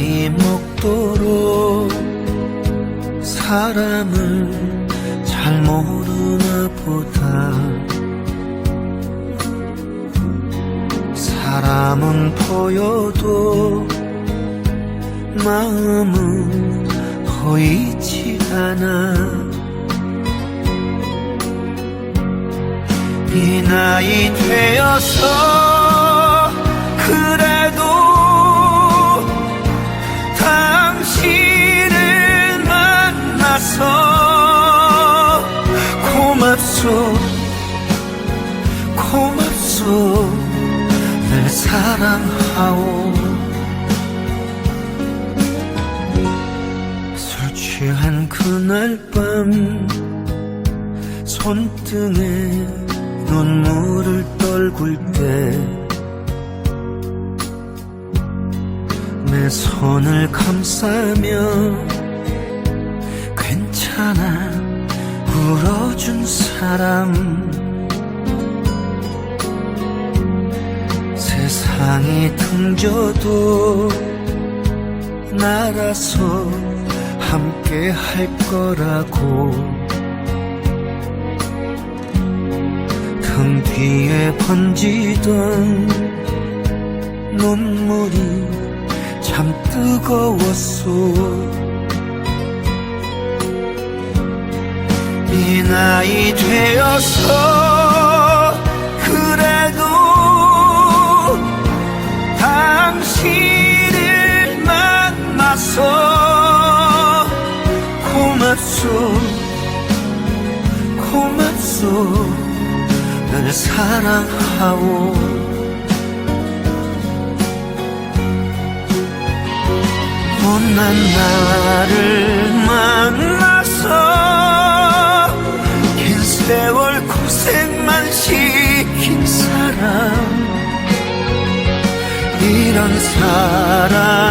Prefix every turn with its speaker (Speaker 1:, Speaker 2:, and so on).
Speaker 1: 나이 먹도록 사람을 잘 모르나 보다. 사람은 보여도 마음은 보이지 않아. 이 나이 되어서 그래 고맙소 고맙소. 늘 사랑하오. 술 취한 그날 밤 손등에 눈물을 떨굴 때 내 손을 감싸며 괜찮아 울어준 사람. 세상이 등져도 나라서 함께 할 거라고. 등 뒤에 번지던 눈물이 참 뜨거웠소 이 나이 되어서 그래도 당신을 만나서 고맙소 고맙소. 널 사랑하오. 못난 나를 만나 이런 사람